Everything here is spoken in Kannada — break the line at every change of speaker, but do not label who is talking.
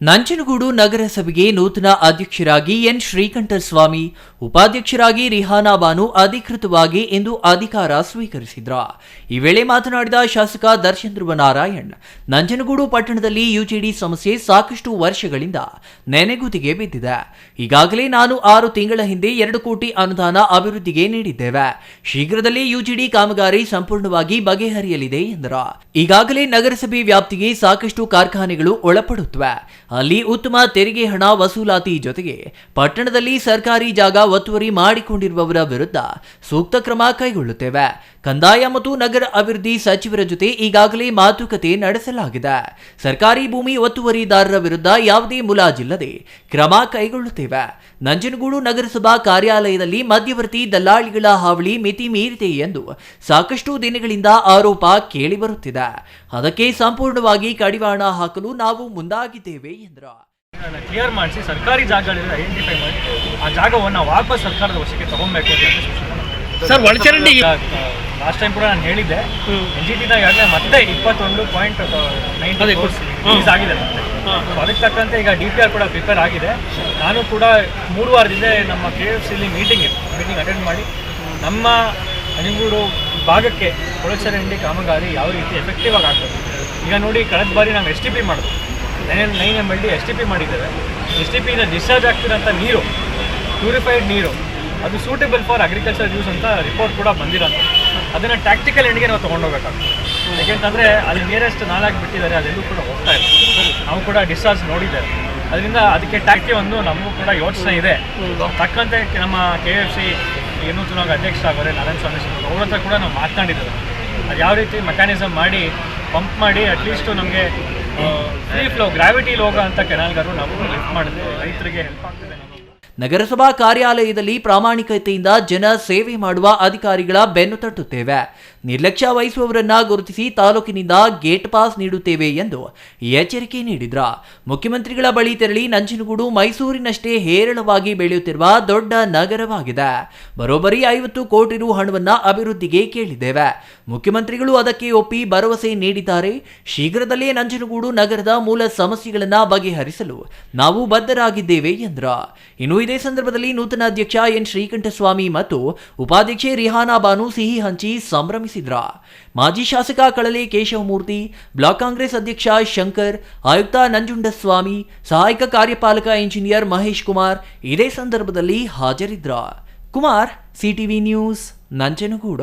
ನಂಜನಗೂಡು ನಗರಸಭೆಗೆ ನೂತನ ಅಧ್ಯಕ್ಷರಾಗಿ ಎನ್ ಶ್ರೀಕಂಠಸ್ವಾಮಿ ಉಪಾಧ್ಯಕ್ಷರಾಗಿ ರಿಹಾನಾ ಬಾನು ಅಧಿಕೃತವಾಗಿ ಇಂದು ಅಧಿಕಾರ ಸ್ವೀಕರಿಸಿದ್ರ. ಈ ವೇಳೆ ಮಾತನಾಡಿದ ಶಾಸಕ ದರ್ಶನ್ ಧ್ರುವ ನಾರಾಯಣ್, ನಂಜನಗೂಡು ಪಟ್ಟಣದಲ್ಲಿ ಯುಜಿಡಿ ಸಮಸ್ಯೆ ಸಾಕಷ್ಟು ವರ್ಷಗಳಿಂದ ನೆನೆಗುದಿಗೆ ಬಿದ್ದಿದೆ. ಈಗಾಗಲೇ ನಾನು ಆರು ತಿಂಗಳ ಹಿಂದೆ ಎರಡು ಕೋಟಿ ಅನುದಾನ ಅಭಿವೃದ್ಧಿಗೆ ನೀಡಿದ್ದೇವೆ. ಶೀಘ್ರದಲ್ಲೇ ಯುಜಿಡಿ ಕಾಮಗಾರಿ ಸಂಪೂರ್ಣವಾಗಿ ಬಗೆಹರಿಯಲಿದೆ ಎಂದರು. ಈಗಾಗಲೇ ನಗರಸಭೆ ವ್ಯಾಪ್ತಿಗೆ ಸಾಕಷ್ಟು ಕಾರ್ಖಾನೆಗಳು ಒಳಪಡುತ್ತವೆ. ಅಲ್ಲಿ ಉತ್ತಮ ತೆರಿಗೆ ಹಣ ವಸೂಲಾತಿ ಜೊತೆಗೆ ಪಟ್ಟಣದಲ್ಲಿ ಸರ್ಕಾರಿ ಜಾಗ ಒತ್ತುವರಿ ಮಾಡಿಕೊಂಡಿರುವವರ ವಿರುದ್ಧ ಸೂಕ್ತ ಕ್ರಮ ಕೈಗೊಳ್ಳುತ್ತೇವೆ. ಕಂದಾಯ ಮತ್ತು ನಗರ ಅಭಿವೃದ್ಧಿ ಸಚಿವರ ಜೊತೆ ಈಗಾಗಲೇ ಮಾತುಕತೆ ನಡೆಸಲಾಗಿದೆ. ಸರ್ಕಾರಿ ಭೂಮಿ ಒತ್ತುವರಿದಾರರ ವಿರುದ್ಧ ಯಾವುದೇ ಮುಲಾಜಿಲ್ಲದೆ ಕ್ರಮ ಕೈಗೊಳ್ಳುತ್ತೇವೆ. ನಂಜನಗೂಡು ನಗರಸಭಾ ಕಾರ್ಯಾಲಯದಲ್ಲಿ ಮಧ್ಯವರ್ತಿ ದಲ್ಲಾಳಿಗಳ ಹಾವಳಿ ಮಿತಿ ಮೀರಿದೆ ಎಂದು ಸಾಕಷ್ಟು ದಿನಗಳಿಂದ ಆರೋಪ ಕೇಳಿಬರುತ್ತಿದೆ. ಅದಕ್ಕೆ ಸಂಪೂರ್ಣವಾಗಿ ಕಡಿವಾಣ ಹಾಕಲು ನಾವು ಮುಂದಾಗಿದ್ದೇವೆ ಎಂದರು.
ಕ್ಲಿಯರ್ ಮಾಡಿಸಿ ಸರ್ಕಾರಿ ಜಾಗಗಳಿಂದ ಐಡೆಂಟಿಫೈ ಮಾಡಿ ಆ ಜಾಗವನ್ನು ವಾಪಸ್ ಸರ್ಕಾರದ ವಶಕ್ಕೆ ತಗೊಬೇಕು ಅಂತ
ಸರ್, ಒಳಚರಂಡಿ-
ಲಾಸ್ಟ್ ಟೈಮ್ ಕೂಡ ನಾನು ಹೇಳಿದ್ದೆ ಎನ್ ಜಿ ಟಿನ ಈಗಾಗಲೇ ಮತ್ತೆ ಇಪ್ಪತ್ತೊಂದು ಪಾಯಿಂಟ್ ನೈನ್ ರಿಲೀಸ್ ಆಗಿದೆ ಮತ್ತೆ. ಅದಕ್ಕೆ ತಕ್ಕಂತೆ ಈಗ ಡಿ ಪಿ ಆರ್ ಕೂಡ ಪ್ರಿಪೇರ್ ಆಗಿದೆ. ನಾನು ಕೂಡ ಮೂರು ವಾರದಿಂದ ನಮ್ಮ K F C L meeting ಇತ್ತು. ಮೀಟಿಂಗ್ ಅಟೆಂಡ್ ಮಾಡಿ ನಮ್ಮ ನಂಜನಗೂಡು ಭಾಗಕ್ಕೆ ಒಳಚರಂಡಿ ಕಾಮಗಾರಿ ಯಾವ ರೀತಿ ಎಫೆಕ್ಟಿವ್ ಆಗಿ ಆಗ್ತದೆ ಈಗ ನೋಡಿ ಕಳೆದ ಬಾರಿ ನಾವು ಎಸ್ ಟಿ ಪಿ ಮಾಡಿದ್ವಿ. Nine nine M L D S T P ಮಾಡಿದ್ದೇವೆ. ಎಸ್ ಟಿ ಪಿಯಿಂದ ಡಿಸ್ಚಾರ್ಜ್ ಆಗ್ತಿರೋಂಥ ನೀರು ಪ್ಯೂರಿಫೈಡ್ ನೀರು, ಅದು ಸೂಟೇಬಲ್ ಫಾರ್ ಅಗ್ರಿಕಲ್ಚರ್ ಯೂಸ್ ಅಂತ ರಿಪೋರ್ಟ್ ಕೂಡ ಬಂದಿರೋದು. ಅದನ್ನು ಟ್ಯಾಕ್ಟಿಕಲ್ ಎಂಡ್ಗೆ ನಾವು ತೊಗೊಂಡೋಗ್ಬೇಕಾಗ್ತದೆ. ಯಾಕೆಂತಂದರೆ, ಅಲ್ಲಿ ನಿಯರೆಸ್ಟ್ ನಾಲ್ಕು ಬಿಟ್ಟಿದ್ದಾರೆ, ಅದೆಲ್ಲೂ ಕೂಡ ಹೋಗ್ತಾ ಇದೆ. ನಾವು ಕೂಡ ಡಿಸ್ಚಾರ್ಜ್ ನೋಡಿದ್ದೇವೆ. ಅದರಿಂದ ಅದಕ್ಕೆ ಟ್ಯಾಕ್ಟಿ ಒಂದು ನಮಗೂ ಕೂಡ ಯೋಚನೆ ಇದೆ. ತಕ್ಕಂತೆ ನಮ್ಮ ಕೆ ಎಫ್ ಸಿ ನೂತನವಾಗಿ ಅಧ್ಯಕ್ಷ ಆಗೋರೆ, ನಾರಾಯಣ ಸ್ವಾಮಿ ಅವ್ರ ಹತ್ರ ಕೂಡ ನಾವು ಮಾತನಾಡಿದ್ದೇವೆ. ಅದು ಯಾವ ರೀತಿ ಮೆಕ್ಯಾನಿಸಮ್ ಮಾಡಿ ಪಂಪ್ ಮಾಡಿ ಅಟ್ಲೀಸ್ಟು ನಮಗೆ ಫ್ರೀ ಫ್ಲೋ ಗ್ರಾವಿಟಿ ಹೋಗೋ ಅಂತ ಕೆನಾಲ್ಗಾರು ನಾವು ಲಿಫ್ಟ್ ಮಾಡಿದ್ರೆ ರೈತರಿಗೆ ಹೆಲ್ಪ್ ಆಗ್ತದೆ
ನಗರಸಭಾ ಕಾರ್ಯಾಲಯದಲ್ಲಿ ಪ್ರಾಮಾಣಿಕತೆಯಿಂದ ಜನ ಸೇವೆ ಮಾಡುವ ಅಧಿಕಾರಿಗಳ ಬೆನ್ನು ತಟ್ಟುತ್ತೇವೆ. ನಿರ್ಲಕ್ಷ್ಯ ವಹಿಸುವವರನ್ನ ಗುರುತಿಸಿ ತಾಲೂಕಿನಿಂದ ಗೇಟ್ ಪಾಸ್ ನೀಡುತ್ತೇವೆ ಎಂದು ಎಚ್ಚರಿಕೆ ನೀಡಿದ್ರ. ಮುಖ್ಯಮಂತ್ರಿಗಳ ಬಳಿ ತೆರಳಿ ನಂಜನಗೂಡು, ಮೈಸೂರಿನಷ್ಟೇ ಹೇರಳವಾಗಿ ಬೆಳೆಯುತ್ತಿರುವ ದೊಡ್ಡ ನಗರವಾಗಿದೆ. ಬರೋಬ್ಬರಿ ಐವತ್ತು ಕೋಟಿ ರು ಹಣವನ್ನ ಅಭಿವೃದ್ಧಿಗೆ ಕೇಳಿದ್ದೇವೆ. ಮುಖ್ಯಮಂತ್ರಿಗಳು ಅದಕ್ಕೆ ಒಪ್ಪಿ ಭರವಸೆ ನೀಡಿದ್ದಾರೆ. ಶೀಘ್ರದಲ್ಲೇ ನಂಜನಗೂಡು ನಗರದ ಮೂಲ ಸಮಸ್ಯೆಗಳನ್ನ ಬಗೆಹರಿಸಲು ನಾವು ಬದ್ಧರಾಗಿದ್ದೇವೆ ಎಂದ್ರ. ಇನ್ನು ಇದೇ ಸಂದರ್ಭದಲ್ಲಿ ನೂತನ ಅಧ್ಯಕ್ಷ ಎನ್ ಶ್ರೀಕಂಠಸ್ವಾಮಿ ಮತ್ತು ಉಪಾಧ್ಯಕ್ಷೆ ರಿಹಾನಾ ಬಾನು ಸಿಹಿ ಹಂಚಿ ಸಂಭ್ರಮಿಸಿದ್ರ ಮಾಜಿ ಶಾಸಕ ಕಳಲೆ ಕೇಶವಮೂರ್ತಿ, ಬ್ಲಾಕ್ ಕಾಂಗ್ರೆಸ್ ಅಧ್ಯಕ್ಷ ಶಂಕರ್, ಆಯುಕ್ತ ನಂಜುಂಡಸ್ವಾಮಿ, ಸಹಾಯಕ ಕಾರ್ಯಪಾಲಕ ಇಂಜಿನಿಯರ್ ಮಹೇಶ್ ಕುಮಾರ್ ಇದೇ ಸಂದರ್ಭದಲ್ಲಿ ಹಾಜರಿದ್ರ. Kumar, CTV news, Nanjangud.